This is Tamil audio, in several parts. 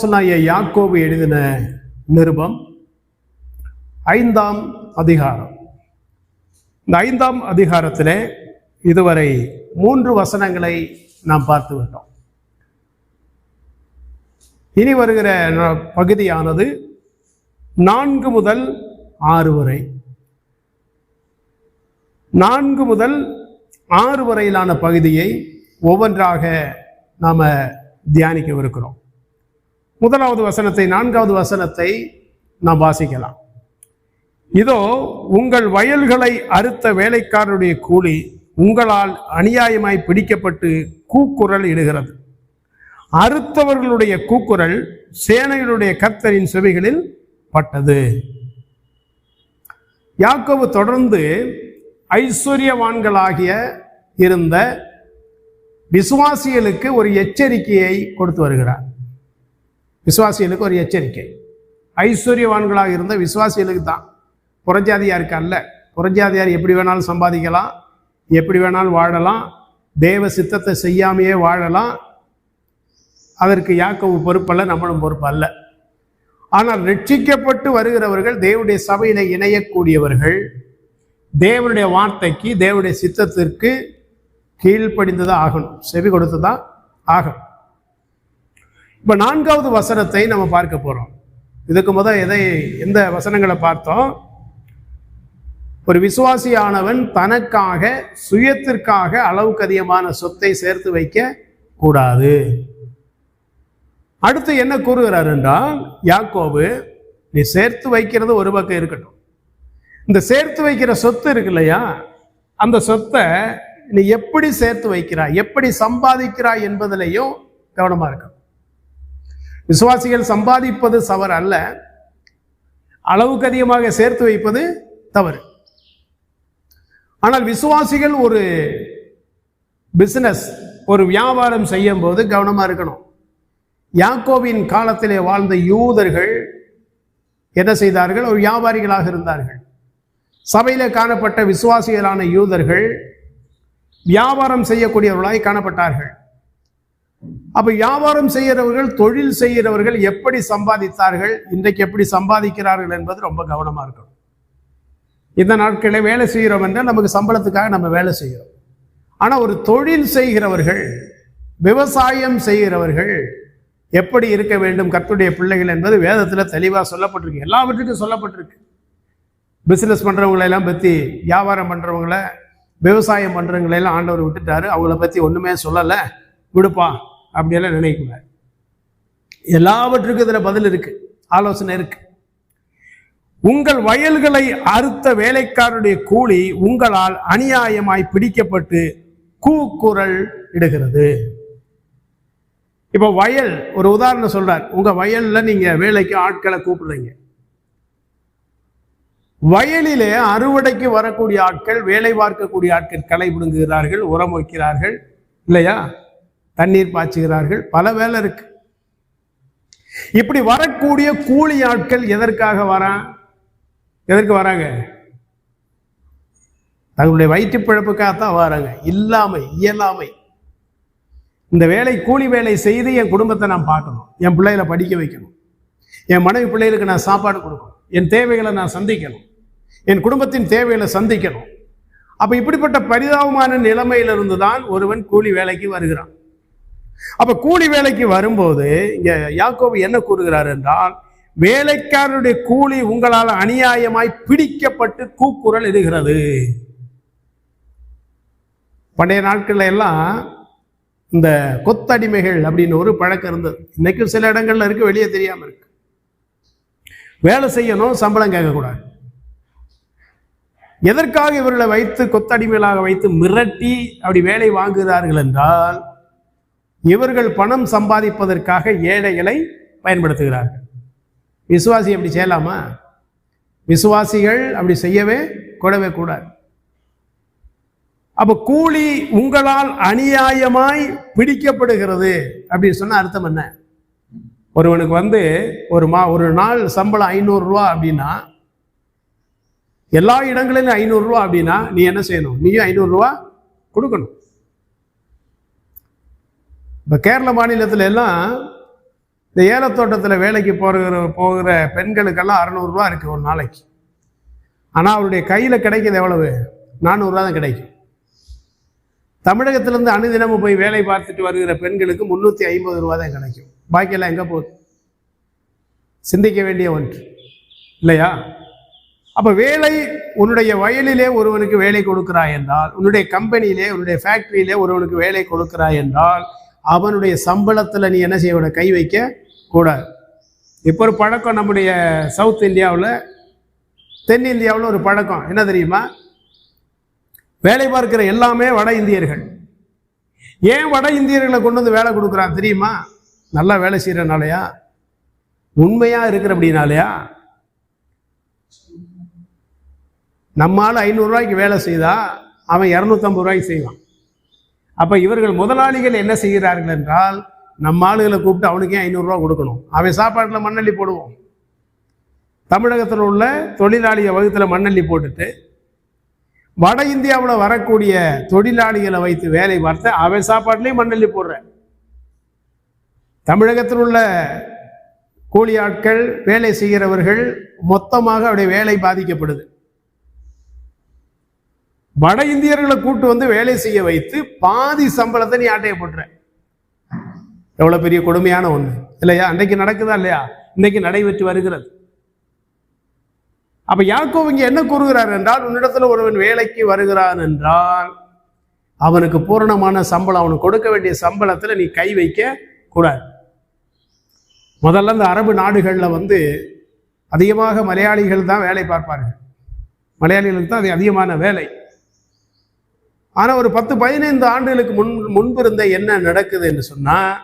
அப்போஸ்தலனாகிய யாக்கோபு எழுதின நிருபம் ஐந்தாம் அதிகாரம். இந்த ஐந்தாம் அதிகாரத்திலே இதுவரை மூன்று வசனங்களை நாம் பார்த்து விட்டோம். இனி வருகிற பகுதியானது நான்கு முதல் ஆறு வரை. நான்கு முதல் ஆறு வரையிலான பகுதியை ஒவ்வொன்றாக நாம தியானிக்கவிருக்கிறோம். முதலாவது வசனத்தை நான்காவது வசனத்தை நாம் வாசிக்கலாம். இதோ உங்கள் வயல்களை அறுத்த வேலைக்காரருடைய கூலி உங்களால் அநியாயமாய் பிடிக்கப்பட்டு கூக்குரல் இடுகிறது. அறுத்தவர்களுடைய கூக்குரல் சேனைகளுடைய கர்த்தரின் செவிகளில் பட்டது. யாக்கோவு தொடர்ந்து ஐஸ்வர்யவான்களாகிய இருந்த விசுவாசிகளுக்கு ஒரு எச்சரிக்கையை கொடுத்து வருகிறார். விசுவாசிகளுக்கு ஒரு எச்சரிக்கை. ஐஸ்வர்யவான்களாக இருந்த விசுவாசிகளுக்கு தான். புறஜாதியாருக்கு அல்ல புறஜாதியார் எப்படி வேணாலும் சம்பாதிக்கலாம் எப்படி வேணாலும் வாழலாம் தேவ சித்தத்தை செய்யாமையே வாழலாம். அதற்கு யாக்கவு பொறுப்பல்ல நம்மளும் பொறுப்பு அல்ல ஆனால் ரட்சிக்கப்பட்டு வருகிறவர்கள் தேவனுடைய சபையில இணையக்கூடியவர்கள் தேவனுடைய வார்த்தைக்கு தேவனுடைய சித்தத்திற்கு கீழ்ப்படிந்ததாக ஆகணும். செவி கொடுத்துதான் ஆகணும். இப்போ நான்காவது வசனத்தை நம்ம பார்க்க போகிறோம் இதுக்கு முதல் எதை எந்த வசனங்களை பார்த்தோம்? ஒரு விசுவாசியானவன் தனக்காக சுயத்திற்காக அளவுக்கு அதிகமான சொத்தை சேர்த்து வைக்க கூடாது. அடுத்து என்ன கூறுகிறார் என்றால் யாக்கோபு நீ சேர்த்து வைக்கிறது ஒரு பக்கம் இருக்கட்டும். இந்த சேர்த்து வைக்கிற சொத்து இருக்கு இல்லையா? அந்த சொத்தை நீ எப்படி சேர்த்து வைக்கிறாய்? எப்படி சம்பாதிக்கிறாய் என்பதிலையும் கவனமா இருக்கணும். விசுவாசிகள் சம்பாதிப்பது சவர் அல்ல. அளவுக்கு அதிகமாக சேர்த்து வைப்பது தவறு. ஆனால் விசுவாசிகள் ஒரு பிசினஸ் ஒரு வியாபாரம் செய்யும் போது கவனமாக இருக்கணும். யாக்கோவின் காலத்திலே வாழ்ந்த யூதர்கள் என்ன செய்தார்கள்? ஒரு வியாபாரிகளாக இருந்தார்கள். சபையில் காணப்பட்ட விசுவாசிகளான யூதர்கள் வியாபாரம் செய்யக்கூடியவர்களாய் காணப்பட்டார்கள். அப்ப வியாபாரம் செய்கிறவர்கள் தொழில் செய்கிறவர்கள் எப்படி சம்பாதித்தார்கள் இன்றைக்கு எப்படி சம்பாதிக்கிறார்கள் என்பது ரொம்ப கவனமா இருக்கணும். இந்த நாட்களில் வேலை செய்கிறோம் என்றால் நமக்கு சம்பளத்துக்காக நம்ம வேலை செய்கிறோம் ஆனா ஒரு தொழில் செய்கிறவர்கள் விவசாயம் செய்கிறவர்கள் எப்படி இருக்க வேண்டும் கத்துடைய பிள்ளைகள் என்பது வேதத்துல தெளிவா சொல்லப்பட்டிருக்கு. எல்லாவற்றுக்கும் சொல்லப்பட்டிருக்கு. பிசினஸ் பண்ணுறவங்களெல்லாம் பற்றி பத்தி வியாபாரம் பண்றவங்கள விவசாயம் பண்ணுறவங்களெல்லாம் எல்லாம் ஆண்டவர் விட்டுட்டாரு. அவங்கள பத்தி ஒண்ணுமே சொல்லலை. விடுப்பா. அப்படியெல்லாம் நினைக்கக்கூடாது. எல்லாவற்றுக்கும் இதுல பதில் இருக்கு. ஆலோசனை இருக்கு. உங்கள் வயல்களை அறுத்த வேலைக்காரருடைய கூலி உங்களால் அநியாயமாய் பிடிக்கப்பட்டு கூக்குரல் இடுகிறது. இப்போ வயல் ஒரு உதாரணம் சொல்றார். உங்க வயல்ல நீங்க வேலைக்கு ஆட்களை கூப்பிடுறீங்க. வயலிலே அறுவடைக்கு வரக்கூடிய ஆட்கள் வேலை பார்க்கக்கூடிய ஆட்கள் களை பிடுங்குகிறார்கள் உரம் வைக்கிறார்கள் இல்லையா? தண்ணீர் பாய்ச்சுகிறார்கள். பல வேலை இருக்கு. இப்படி வரக்கூடிய கூலி ஆட்கள் எதற்காக வரான் எதற்கு வராங்க? தங்களுடைய வயிற்று பிழப்புக்காகத்தான் வராங்க. இல்லாமை இயலாமை. இந்த வேலை கூலி வேலை செய்து என் குடும்பத்தை நான் பார்க்கணும். என் பிள்ளைகளை படிக்க வைக்கணும். என் மனைவி பிள்ளைகளுக்கு நான் சாப்பாடு கொடுக்கணும். என் தேவைகளை நான் சந்திக்கணும். என் குடும்பத்தின் தேவைகளை சந்திக்கணும். அப்போ இப்படிப்பட்ட பரிதாபமான நிலைமையிலிருந்து தான் ஒருவன் கூலி வேலைக்கு வருகிறான். அப்ப கூலி வேலைக்கு வரும்போது இங்க யாக்கோபு என்ன கூறுகிறார் என்றால் வேலைக்காரருடைய கூலி உங்களால் அநியாயமாய் பிடிக்கப்பட்டு கூக்குரல் இடுகிறது. பண்டைய நாட்கள்ல எல்லாம் இந்த கொத்தடிமைகள் அப்படின்னு ஒரு பழக்கம் இருந்தது. இன்னைக்கும் சில இடங்கள்ல இருக்கு வெளியே தெரியாம இருக்கு. வேலை செய்யணும் சம்பளம் கேட்கக்கூடாது. எதற்காக இவர்களை வைத்து கொத்தடிமைகளாக வைத்து மிரட்டி அப்படி வேலை வாங்குகிறார்கள் என்றால் இவர்கள் பணம் சம்பாதிப்பதற்காக ஏழைகளை பயன்படுத்துகிறார்கள். விசுவாசி அப்படி செய்யலாமா? விசுவாசிகள் அப்படி செய்யவே கூடவே கூடாது. அப்போ கூலி உங்களால் அநியாயமாய் பிடிக்கப்படுகிறது அப்படின்னு சொன்ன அர்த்தம் என்ன? ஒருவனுக்கு வந்து ஒரு மா ஒரு நாள் சம்பளம் ஐநூறுரூவா அப்படின்னா எல்லா இடங்களிலும் ஐநூறுரூவா அப்படின்னா நீ என்ன செய்யணும்? நீயும் ஐநூறுரூவா கொடுக்கணும். இப்போ கேரள மாநிலத்தில் எல்லாம் இந்த ஏலத்தோட்டத்தில் வேலைக்கு போகிற போகிற பெண்களுக்கெல்லாம் அறநூறுரூவா இருக்குது ஒரு நாளைக்கு. ஆனால் அவருடைய கையில் கிடைக்கிறது எவ்வளவு? நானூறுரூவா தான் கிடைக்கும். தமிழகத்திலேருந்து அனுதினமும் போய் வேலை பார்த்துட்டு வருகிற பெண்களுக்கு முந்நூற்றி ஐம்பது ரூபா தான் கிடைக்கும். பாக்கியெல்லாம் எங்கே போகுது? சிந்திக்க வேண்டிய ஒன்று. இல்லையா? அப்போ வேலை உன்னுடைய வயலிலே ஒருவனுக்கு வேலை கொடுக்கிறாய் என்றால் உன்னுடைய கம்பெனியிலே உன்னுடைய ஃபேக்ட்ரியிலே ஒருவனுக்கு வேலை கொடுக்கிறாய் என்றால் அவனுடைய சம்பளத்தில் நீ என்ன செய்ய கை வைக்க கூடாது. இப்போ ஒரு பழக்கம் நம்முடைய சவுத் இந்தியாவில் தென்னிந்தியாவில் ஒரு பழக்கம். என்ன தெரியுமா? வேலை பார்க்கிற எல்லாமே வட இந்தியர்கள். ஏன் வட இந்தியர்களை கொண்டு வந்து வேலை கொடுக்குறான் தெரியுமா? நல்லா வேலை செய்கிறனாலயா உண்மையாக இருக்கிற அப்படின்னாலயா நம்மால் ஐநூறுரூவாய்க்கு வேலை செய்தா அவன் இரநூத்தம்பது ரூபாய்க்கு செய்வான். அப்போ இவர்கள் முதலாளிகள் என்ன செய்கிறார்கள் என்றால் நம்ம ஆளுகளை கூப்பிட்டு அவனுக்கே ஐநூறுரூவா கொடுக்கணும்? அவன் சாப்பாட்டில் மண்ணள்ளி போடுவோம். தமிழகத்தில் உள்ள தொழிலாளிய வகுத்தில் மண்ணள்ளி போட்டுட்டு வட இந்தியாவில் வரக்கூடிய தொழிலாளிகளை வைத்து வேலை பார்த்து அவன் சாப்பாட்டிலையும் மண்ணள்ளி போடுறேன் தமிழகத்தில் உள்ள கூலி ஆட்கள் வேலை செய்கிறவர்கள் மொத்தமாக அவருடைய வேலை பாதிக்கப்படுது. வட இந்தியர்களை கூட்டு வந்து வேலை செய்ய வைத்து பாதி சம்பளத்தை நீ ஆட்டைய போட்டுற. எவ்வளவு பெரிய கொடுமையான ஒண்ணு. இல்லையா? அன்றைக்கு நடக்குதா இல்லையா? இன்னைக்கு நடைபெற்று வருகிறது. அப்ப யாக்கோ இங்க என்ன கூறுகிறார் என்றால் உன்னிடத்துல ஒருவன் வேலைக்கு வருகிறான் என்றால் அவனுக்கு பூரணமான சம்பளம் அவனுக்கு கொடுக்க வேண்டிய சம்பளத்துல நீ கை வைக்க கூடாது. முதல்ல இந்த அரபு நாடுகளில் வந்து அதிகமாக மலையாளிகள் தான் வேலை பார்ப்பார்கள். மலையாளிகளுக்கு தான் அது அதிகமான வேலை. ஆனால் ஒரு பத்து பதினைந்து ஆண்டுகளுக்கு முன் முன்பு இருந்த என்ன நடக்குது என்று சொன்னால்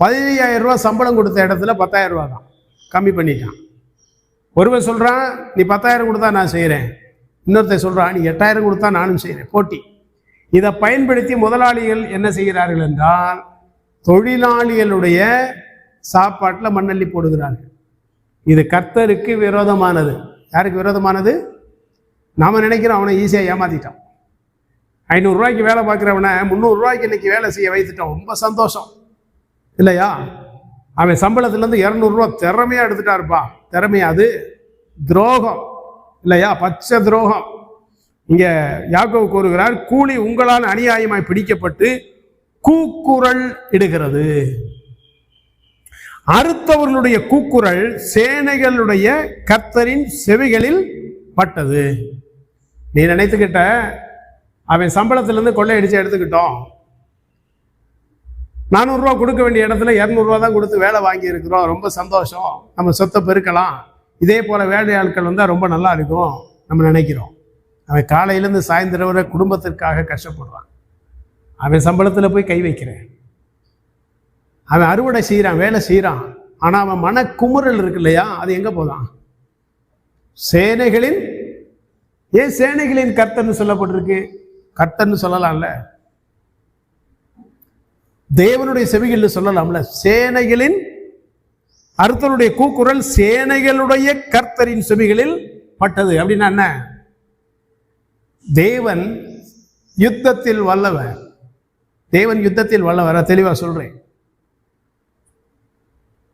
பதினையாயிரம் ரூபா சம்பளம் கொடுத்த இடத்துல பத்தாயிரம் ரூபா தான். கம்மி பண்ணிட்டான். ஒருவன் சொல்கிறான் நீ பத்தாயிரம் கொடுத்தா நான் செய்கிறேன் இன்னொருத்தர் சொல்கிறான் நீ எட்டாயிரம் கொடுத்தா நானும் செய்கிறேன் போட்டி. இதை பயன்படுத்தி முதலாளிகள் என்ன செய்கிறார்கள் என்றால் தொழிலாளிகளுடைய சாப்பாட்டில் மண்ணள்ளி போடுகிறார்கள். இது கர்த்தருக்கு விரோதமானது. யாருக்கு விரோதமானது? நாம் நினைக்கிறோம் அவனை ஈஸியாக ஏமாத்திட்டான். ஐநூறுரூவாய்க்கு வேலை பார்க்குறவனை முந்நூறுரூவாய்க்கு இன்னைக்கு வேலை செய்ய வைத்துட்டோம் ரொம்ப சந்தோஷம். இல்லையா? அவன் சம்பளத்துலேருந்து இரநூறுவா திறமையாக எடுத்துட்டாருப்பா. திறமையா அது. துரோகம். இல்லையா? பச்சை துரோகம். இங்கே யாக்கோவு கூறுகிறார் கூலி உங்களால் அநியாயமாய் பிடிக்கப்பட்டு கூக்குரல் இடுகிறது. அறுத்தவர்களுடைய கூக்குரல் சேனைகளுடைய கர்த்தரின் செவிகளில் பட்டது. நீ நினைத்துக்கிட்ட அவன் சம்பளத்திலேருந்து கொள்ளையடிச்சு எடுத்துக்கிட்டோம். நானூறுரூவா கொடுக்க வேண்டிய இடத்துல இரநூறுவா தான் கொடுத்து வேலை வாங்கியிருக்கிறோம். ரொம்ப சந்தோஷம். நம்ம சொத்தை பெருக்கலாம். இதே போல் வேலையாட்கள் வந்தால் ரொம்ப நல்லா இருக்கும். நம்ம நினைக்கிறோம். அவன் காலையிலேருந்து சாயந்தரம் வரை குடும்பத்திற்காக கஷ்டப்படுறான். அவன் சம்பளத்தில் போய் கை வைக்கிறேன். அவன் அறுவடை செய்கிறான் வேலை செய்கிறான் ஆனால் அவன் மனக்குமுறல் இருக்கு இல்லையா? அது எங்கே போதான்? சேனைகளின் ஏன் சேனைகளின் கர்த்தன்னு சொல்லப்பட்டிருக்கு? கர்த்தர்னு சொல்லலாம்ல? தேவனுடைய செவிகள் சொல்லலாம்ல? சேனைகளின் அர்த்தனுடைய கூக்குரல் சேனைகளுடைய கர்த்தரின் செவிகளில் பட்டது. அப்படின்னா என்ன? தேவன் யுத்தத்தில் வல்லவர். தேவன் யுத்தத்தில் வல்லவர். தெளிவா சொல்றேன்.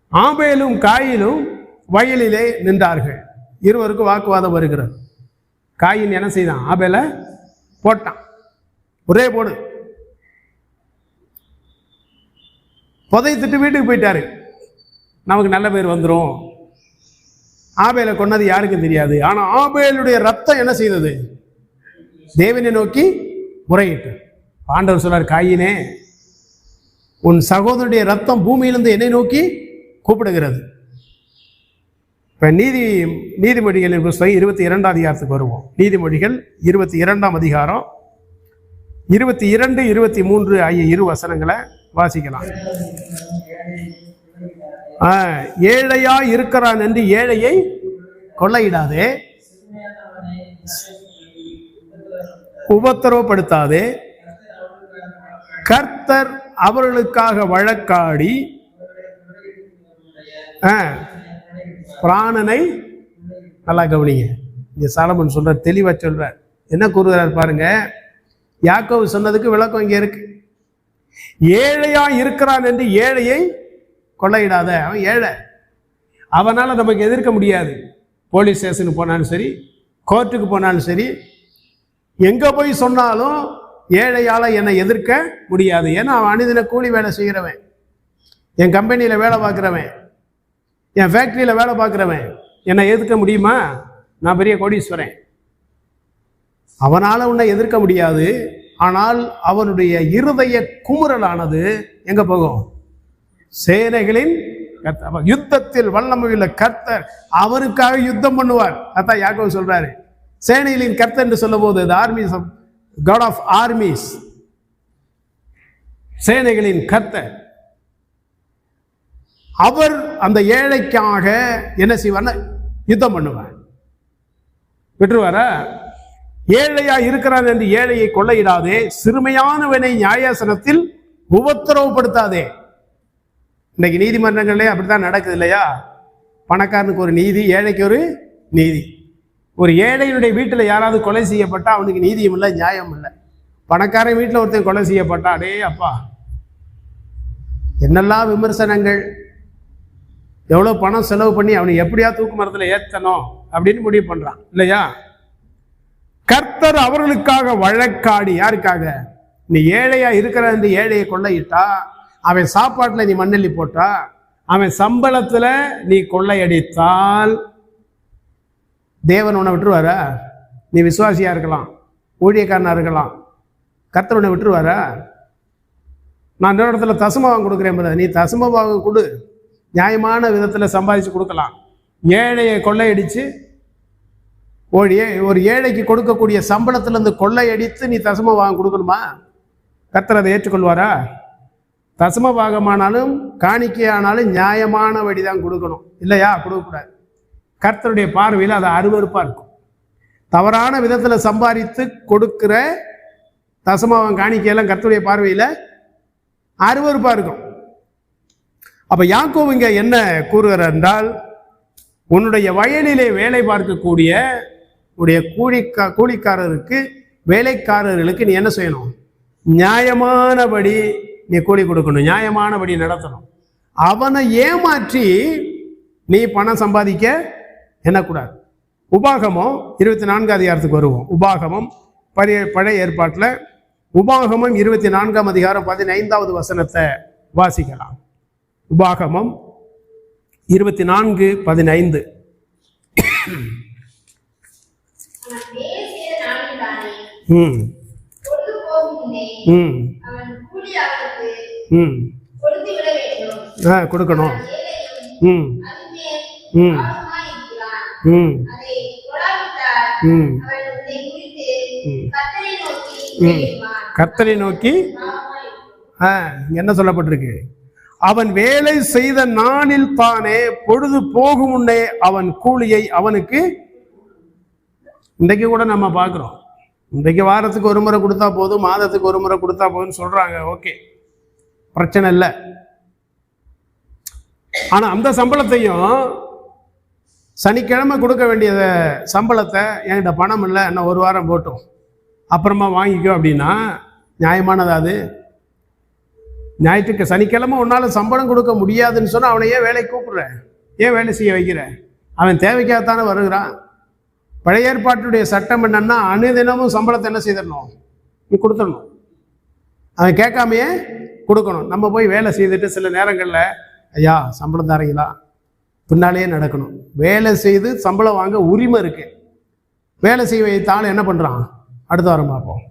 ஆபேலும் காயிலும் வயலிலே நின்றார்கள். இருவருக்கும் வாக்குவாதம் வருகிறது. காயின் என்ன செய்தான்? ஆபேல போட்டான். ஒரே போடு. புதைத்துட்டு வீட்டுக்கு போயிட்டாரு. நமக்கு நல்ல பேர் வந்துடும் ஆபேலை கொன்னது யாருக்கும் தெரியாது. ஆனால் ஆபேலுடைய ரத்தம் என்ன செய்தது? தேவனை நோக்கி முறையிட்டு. ஆண்டவர் சொல்றார் காயினே உன் சகோதரனுடைய ரத்தம் பூமியிலிருந்து என்னை நோக்கி கூப்பிடுகிறது. இப்போ நீதி நீதிமொழிகளின் புஸ்தகம் இருபத்தி இரண்டாம் அதிகாரத்துக்கு வருவோம். நீதிமொழிகள் இருபத்தி இரண்டாம் அதிகாரம் இருபத்தி இரண்டு இருபத்தி மூன்று ஆகிய இரு வசனங்களை வாசிக்கலாம். ஏழையா இருக்கிறான் என்று ஏழையை கொள்ளையிடாதே. உபத்திரவப்படுத்தாதே. கர்த்தர் அவர்களுக்காக வழக்காடி பிராணனை நல்லா கவனிங்க. இங்க சாலமன் சொல்ற தெளிவா சொல்றார். என்ன கூறுகிறார் பாருங்க? யாக்கோவு சொன்னதுக்கு விளக்கம் இங்கே இருக்கு. ஏழையா இருக்கிறான் என்று ஏழையை கொள்ளையிடாத. அவன் ஏழை. அவனால் நமக்கு எதிர்க்க முடியாது. போலீஸ் ஸ்டேஷனுக்கு போனாலும் சரி கோர்ட்டுக்கு போனாலும் சரி எங்கே போய் சொன்னாலும் ஏழையால் என்னை எதிர்க்க முடியாது. ஏன்னா அவன் அனுதின கூலி வேலை செய்கிறவன். என் கம்பெனியில் வேலை பார்க்குறவன். என் ஃபேக்ட்ரியில் வேலை பார்க்குறவன். என்னை எதிர்க்க முடியுமா? நான் பெரிய கோடீஸ்வரன். அவனால் உன்னை எதிர்க்க முடியாது. ஆனால் அவனுடைய இருதய குமுறலானது எங்க போகும்? சேனைகளின் யுத்தத்தில் வல்லமையுள்ள கர்த்தர் அவருக்காக யுத்தம் பண்ணுவார். அதான் யாக்கோ சொல்றாரு. சேனைகளின் கர்த்தர் என்று சொல்லும்போது போது ஆர்மிஸ் காட் ஆஃப் ஆர்மிஸ் சேனைகளின் கர்த்தர். அவர் அந்த ஏழைக்காக என்ன செய்வார் யுத்தம் பண்ணுவார். விட்டுருவாரா? ஏழையா இருக்கிறான் என்று ஏழையை கொள்ளையிடாதே சிறுமையானவனை நியாயாசனத்தில் உபத்திரவப்படுத்தாதே. இன்னைக்கு நீதிமன்றங்களே அப்படித்தான் நடக்குது இல்லையா? பணக்காரனுக்கு ஒரு நீதி ஏழைக்கு ஒரு நீதி. ஒரு ஏழையினுடைய வீட்டில் யாராவது கொலை செய்யப்பட்டா அவனுக்கு நீதியும் இல்லை நியாயம் இல்லை. பணக்காரன் வீட்டில் ஒருத்தன் கொலை செய்யப்பட்டா அடே அப்பா என்னெல்லாம் விமர்சனங்கள்? எவ்வளோ பணம் செலவு பண்ணி அவனை எப்படியா தூக்கு மரத்தில் ஏற்றணும் அப்படின்னு முடிவு பண்ணுறான் இல்லையா? கர்த்தர் அவர்களுக்காக வழக்காடி யாருக்காக? நீ ஏழையா இருக்கிற இந்த ஏழையை கொள்ளையிட்டா? அவன் சாப்பாட்டில் நீ மண்ணெல்லி போட்டா? அவன் சம்பளத்தில் நீ கொள்ளையடித்தால் தேவன் உன்னை விட்டுருவாரா? நீ விசுவாசியா இருக்கலாம் ஊழியக்காரனா இருக்கலாம். கர்த்தர் உன்னை விட்டுருவாரா? நான் இன்னொரு இடத்துல தசமபாகம் கொடுக்குறேன் நீ தசமபாகம் கொடு. நியாயமான விதத்தில் சம்பாதிச்சு கொடுக்கலாம். ஏழையை கொள்ளையடிச்சு ஒரு ஏ ஒரு ஏழைக்கு கொடுக்கக்கூடிய சம்பளத்திலேருந்து கொள்ளையடித்து நீ தசம பாகம் கொடுக்கணுமா? கர்த்தர் அதை ஏற்றுக்கொள்வாரா? தசம பாகமானாலும் காணிக்கையானாலும் நியாயமான வழி தான் கொடுக்கணும். இல்லையா? கொடுக்கக்கூடாது. கர்த்தருடைய பார்வையில் அது அருவருப்பாக இருக்கும். தவறான விதத்தில் சம்பாதித்து கொடுக்குற தசமாவன் காணிக்கையெல்லாம் கர்த்தருடைய பார்வையில் அருவருப்பாக இருக்கும். அப்போ யாக்கோவு இங்கே என்ன கூறுகிறார் என்றால் உன்னுடைய வயலிலே வேலை பார்க்கக்கூடிய உடைய கூலிக்கா கூலிக்காரருக்கு வேலைக்காரர்களுக்கு நீ என்ன செய்யணும்? நியாயமானபடி நீ கூலி கொடுக்கணும். நியாயமானபடி நடத்தணும். அவனை ஏமாற்றி நீ பணம் சம்பாதிக்க எண்ணக்கூடாது. உபாகமம் இருபத்தி நான்காம் அதிகாரத்துக்கு வருவோம். உபாகமம் பழைய பழைய ஏற்பாட்டில் உபாகமம் இருபத்தி நான்காம் அதிகாரம் பதினைந்தாவது வசனத்தை வாசிக்கலாம். உபாகமம் இருபத்தி நான்கு பதினைந்து அவன் வேலை செய்த நாளில்தானே ம். ம். ம். ஆ கொடுக்கணும். ம். ம். ம். ம். ம். நோக்கி ம். கர்த்தரை நோக்கி ஆ என்ன சொல்லப்பட்டிருக்கு? அவன் வேலை செய்த நாளில் தானே பொழுது போகும் முன்னே அவன் கூலியை அவனுக்கு இன்றைக்கு கூட நம்ம பார்க்குறோம். இன்றைக்கு வாரத்துக்கு ஒரு முறை கொடுத்தா போதும் மாதத்துக்கு ஒரு முறை கொடுத்தா போதும்னு சொல்கிறாங்க ஓகே. பிரச்சனை இல்லை. ஆனால் அந்த சம்பளத்தையும் சனிக்கிழமை கொடுக்க வேண்டிய சம்பளத்தை என்கிட்ட பணம் இல்லை இன்னும் ஒரு வாரம் போட்டும். அப்புறமா வாங்கிக்கோ அப்படின்னா நியாயமானதா அது. ஞாயிற்றுக்கு சனிக்கிழமை உன்னால் சம்பளம் கொடுக்க முடியாதுன்னு சொன்னால் அவனை ஏன் வேலைக்கு கூப்பிடுற? ஏன் வேலை செய்ய வைக்கிற? அவன் தேவைக்காகத்தானே வருகிறான். பழைய ஏற்பாட்டுடைய சட்டம் என்னன்னா அனுதினமும் சம்பளத்தை என்ன செய்திடணும்? நீ கொடுத்துடணும். அவன் கேட்காமையே கொடுக்கணும். நம்ம போய் வேலை செய்துட்டு சில நேரங்களில் ஐயா சம்பளம் தரீங்களா? பின்னாலேயே நடக்கணும். வேலை செய்து சம்பளம் வாங்க உரிமை இருக்கு. வேலை செய்ய வைத்தாலும் என்ன பண்ணுறான் அடுத்த வாரம் பார்ப்போம்.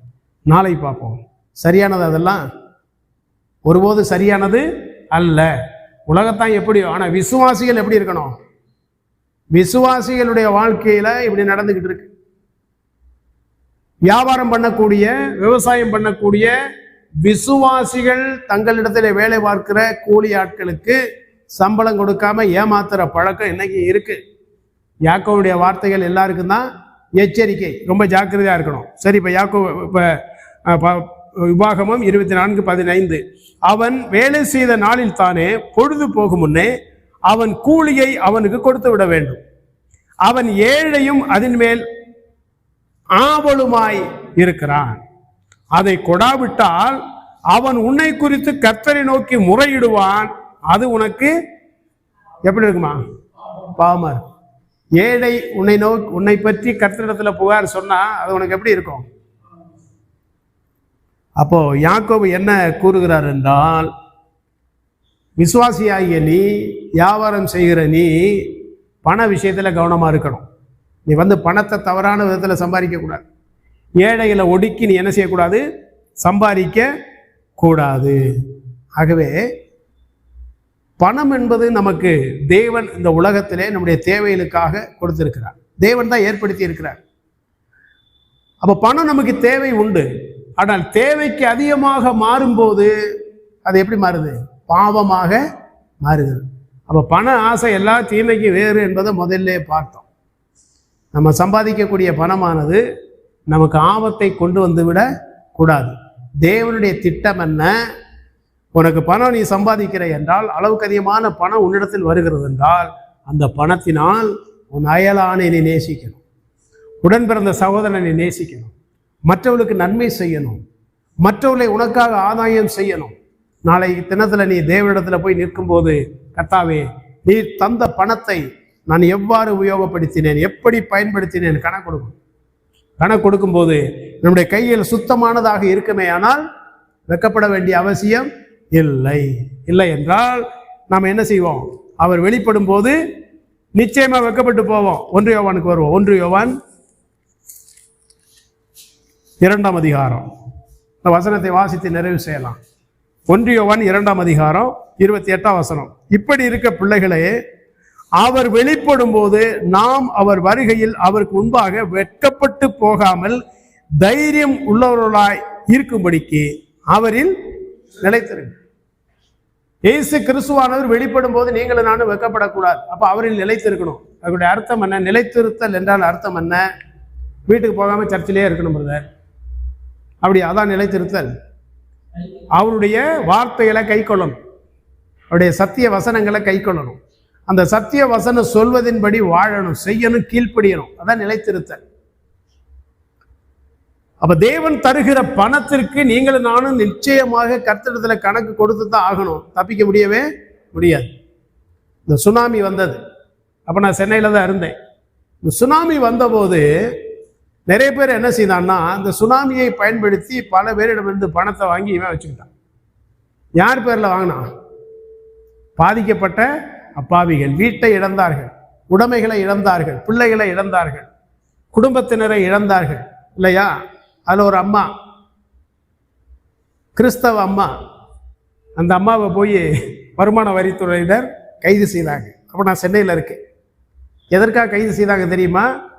நாளைக்கு பார்ப்போம். சரியானது அதெல்லாம்? ஒருபோது சரியானது அல்ல. உலகத்தான் எப்படியோ ஆனால் விசுவாசிகள் எப்படி இருக்கணும்? விசுவாசிகளுடைய வாழ்க்கையில இப்படி நடந்துகிட்டு இருக்கு. வியாபாரம் பண்ணக்கூடிய விவசாயம் பண்ணக்கூடிய விசுவாசிகள் தங்களிடத்தில் வேலை பார்க்கிற கூலி ஆட்களுக்கு சம்பளம் கொடுக்காம ஏமாத்துற பழக்கம் இன்னைக்கு இருக்கு. யாக்கோவுடைய வார்த்தைகள் எல்லாருக்கும் தான் எச்சரிக்கை. ரொம்ப ஜாக்கிரதையா இருக்கணும். சரி இப்ப யாக்கோ இப்ப விவாகமும் இருபத்தி நான்கு பதினைந்து. அவன் வேலை செய்த நாளில் தானே பொழுது போகும் முன்னே அவன் கூலியை அவனுக்கு கொடுத்து விட வேண்டும். அவன் ஏழையும் அதன் மேல் ஆவலுமாய் இருக்கிறான். அதை கொடாவிட்டால் அவன் உன்னை குறித்து கத்தரை நோக்கி முறையிடுவான். அது உனக்கு எப்படி இருக்குமா? பாமர் ஏழை உன்னை நோ உன்னை பற்றி கர்த்தரிடத்துல புகார் சொன்னா அது உனக்கு எப்படி இருக்கும்? அப்போ யாக்கோபு என்ன கூறுகிறார் என்றால் விசுவாசியாகிய நீ வியாபாரம் செய்கிற நீ பண விஷயத்தில் கவனமாக இருக்கணும். நீ வந்து பணத்தை தவறான விதத்தில் சம்பாதிக்கக்கூடாது ஏழைகளை ஒடுக்கி நீ என்ன செய்யக்கூடாது? சம்பாதிக்க கூடாது. ஆகவே பணம் என்பது நமக்கு தேவன் இந்த உலகத்திலே நம்முடைய தேவைகளுக்காக கொடுத்திருக்கிறார். தேவன் தான் ஏற்படுத்தி இருக்கிறார். அப்போ பணம் நமக்கு தேவை உண்டு. ஆனால் தேவைக்கு அதிகமாக மாறும்போது அது எப்படி மாறுது? பாவமாக மாறுகிறது. அப்போ பண ஆசை எல்லா தீமைக்கும் வேறு என்பதை முதல்ல பார்த்தோம். நம்ம சம்பாதிக்கக்கூடிய பணமானது நமக்கு ஆபத்தை கொண்டு வந்து விட கூடாது. தேவனுடைய திட்டம் என்ன? உனக்கு பணம் நீ சம்பாதிக்கிற என்றால் அளவுக்கு அதிகமான பணம் உன்னிடத்தில் வருகிறது என்றால் அந்த பணத்தினால் உன் அயலானை நீ நேசிக்கணும். உடன் பிறந்த சகோதரனை நீ நேசிக்கணும். மற்றவர்களுக்கு நன்மை செய்யணும். மற்றவர்களை உனக்காக ஆதாயம் செய்யணும். நாளை தினத்தில் நீ தேவனிடத்துல போய் நிற்கும்போது கர்த்தாவே நீ தந்த பணத்தை நான் எவ்வாறு உபயோகப்படுத்தினேன் எப்படி பயன்படுத்தினேன் கணக்கு கொடுக்கும். கணக்கு கொடுக்கும்போது நம்முடைய கையில் சுத்தமானதாக இருக்குமே ஆனால் வெக்கப்பட வேண்டிய அவசியம் இல்லை. இல்லை என்றால் நாம் என்ன செய்வோம்? அவர் வெளிப்படும் போது நிச்சயமா வெக்கப்பட்டு போவோம். ஒன்று யோவானுக்கு வருவோம். ஒன்று யோவான் இரண்டாம் அதிகாரம். இந்த வசனத்தை வாசித்து நிறைவு செய்யலாம். ஒன்று யோவான் இரண்டாம் அதிகாரம் இருபத்தி எட்டாம் வசனம். இப்படி இருக்க பிள்ளைகளே அவர் வெளிப்படும் போது நாம் அவர் வருகையில் அவருக்கு முன்பாக வெட்கப்பட்டு போகாமல் தைரியம் உள்ளவர்களாய் இருக்கும்படிக்கு அவரில் நிலைத்திருங்க இயேசு கிறிஸ்துவானவர் வெளிப்படும் போது நீங்களும் நானும் வெட்கப்படக்கூடாது. அப்போ அவரில் நிலைத்திருக்கணும். அதனுடைய அர்த்தம் என்ன? நிலைத்திருத்தல் என்றால் அர்த்தம் என்ன? வீட்டுக்கு போகாமல் சர்ச்சிலேயே இருக்கணும் பிரதர் அப்படி அதான் நிலைத்திருத்தல். அவருடைய வார்த்தைகளை கை கொள்ளணும். அவருடைய சத்திய வசனங்களை கை கொள்ளணும். அந்த சத்திய வசனம் சொல்வதின்படி வாழணும் செய்யணும் கீழ்ப்படியணும். அதான் நிலைத்திருத்தல். அப்ப தேவன் தருகிற பணத்திற்கு நீங்களும் நானும் நிச்சயமாக கர்த்தரிடத்துல கணக்கு கொடுத்து தான் ஆகணும். தப்பிக்க முடியவே முடியாது. இந்த சுனாமி வந்தது. அப்ப நான் சென்னையில தான் இருந்தேன். இந்த சுனாமி வந்தபோது நிறைய பேர் என்ன செய்தான்னா அந்த சுனாமியை பயன்படுத்தி பல பேரிடமிருந்து பணத்தை வாங்கி இவன் வச்சுக்கிட்டான். யார் பேரில் வாங்கினான் பாதிக்கப்பட்ட அப்பாவிகள். வீட்டை இழந்தார்கள். உடைமைகளை இழந்தார்கள். பிள்ளைகளை இழந்தார்கள். குடும்பத்தினரை இழந்தார்கள். இல்லையா? அதில் ஒரு அம்மா. கிறிஸ்தவ அம்மா. அந்த அம்மாவை போய் வருமான வரித்துறையினர் கைது செய்தாங்க. அப்போ நான் சென்னையில் இருக்கேன். எதற்காக கைது செய்தாங்க தெரியுமா?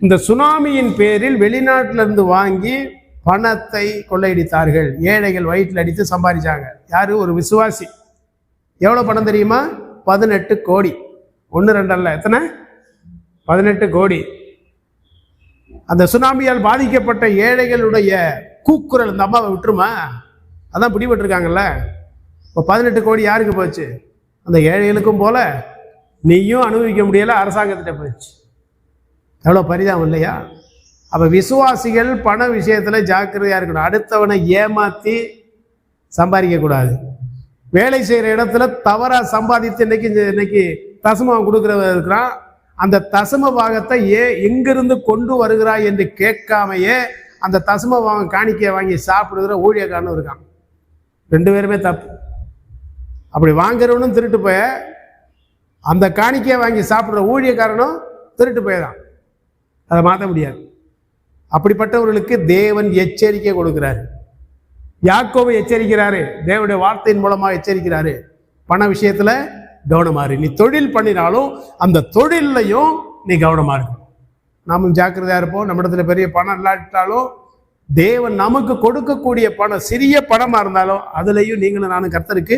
இந்த சுனாமியின் பேரில் வெளிநாட்டிலிருந்து வாங்கி பணத்தை கொள்ளையடித்தார்கள். ஏழைகள் வயிற்றில் அடித்து சம்பாதிச்சாங்க. யாரு? ஒரு விசுவாசி. எவ்வளோ பணம் தெரியுமா? பதினெட்டு கோடி. ஒன்று ரெண்டல்ல எத்தனை? பதினெட்டு கோடி. அந்த சுனாமியால் பாதிக்கப்பட்ட ஏழைகளுடைய கூக்குரல் இந்த அம்மாவை விட்டுருமா? அதான் பிடிபட்டிருக்காங்கல்ல. இப்போ பதினெட்டு கோடி யாருக்கு போச்சு? அந்த ஏழைகளுக்கும் போல. நீயும் அனுபவிக்க முடியல அரசாங்கத்திட்ட போயிடுச்சு. எவ்வளோ பரிதாபம் இல்லையா? அப்போ விசுவாசிகள் பண விஷயத்தில் ஜாக்கிரதையாக இருக்கணும். அடுத்தவனை ஏமாற்றி சம்பாதிக்கக்கூடாது வேலை செய்கிற இடத்துல தவறாக சம்பாதித்து இன்னைக்கு இன்னைக்கு தசமம் கொடுக்குறவன் இருக்கிறான். அந்த தசம பாகத்தை ஏ எங்கிருந்து கொண்டு வருகிறாய் என்று கேட்காமையே அந்த தசம பாகம் காணிக்கையை வாங்கி சாப்பிடுகிற ஊழியக்காரனும் இருக்கான். ரெண்டு பேருமே தப்பு. அப்படி வாங்குறவனும் திருட்டு போய அந்த காணிக்கையை வாங்கி சாப்பிட்ற ஊழியக்காரனும் திருட்டு போயதான் அதை மாற்ற முடியாது. அப்படிப்பட்டவர்களுக்கு தேவன் எச்சரிக்கை கொடுக்கிறார். யாக்கோவை எச்சரிக்கிறாரு. தேவனுடைய வார்த்தையின் மூலமாக எச்சரிக்கிறாரு. பண விஷயத்துல கவனமா நீ தொழில் பண்ணினாலும் அந்த தொழிலையும் நீ கவனமா இருக்கும் நாமும் ஜாக்கிரதையா இருப்போம். நம்ம இடத்துல பெரிய பணம் இல்லாட்டாலும் தேவன் நமக்கு கொடுக்கக்கூடிய பணம் சிறிய பணமா இருந்தாலும் அதுலேயும் நீங்களும் நானும் கர்த்தருக்கு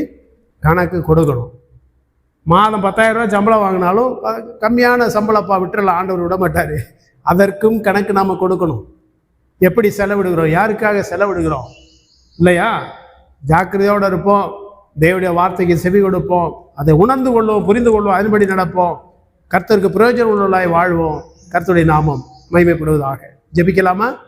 கணக்கு கொடுக்கணும். மாதம் பத்தாயிரம் ரூபாய் சம்பளம் வாங்கினாலும் கம்மியான சம்பளப்பா விட்டுறலாம். ஆண்டவர் விட மாட்டார். அதற்கும் கணக்கு நாம் கொடுக்கணும். எப்படி செலவிடுகிறோம்? யாருக்காக செலவிடுகிறோம்? இல்லையா? ஜாக்கிரதையோடு இருப்போம். தேவடைய வார்த்தைக்கு செவி கொடுப்போம். அதை உணர்ந்து கொள்வோம் புரிந்து கொள்வோம் அதன்படி நடப்போம். கர்த்தருக்கு பிரயோஜனம் உள்ளவர்களாய் வாழ்வோம். கர்த்தருடைய நாமம் மகிமைப்படுவதாக. ஜெபிக்கலாமா?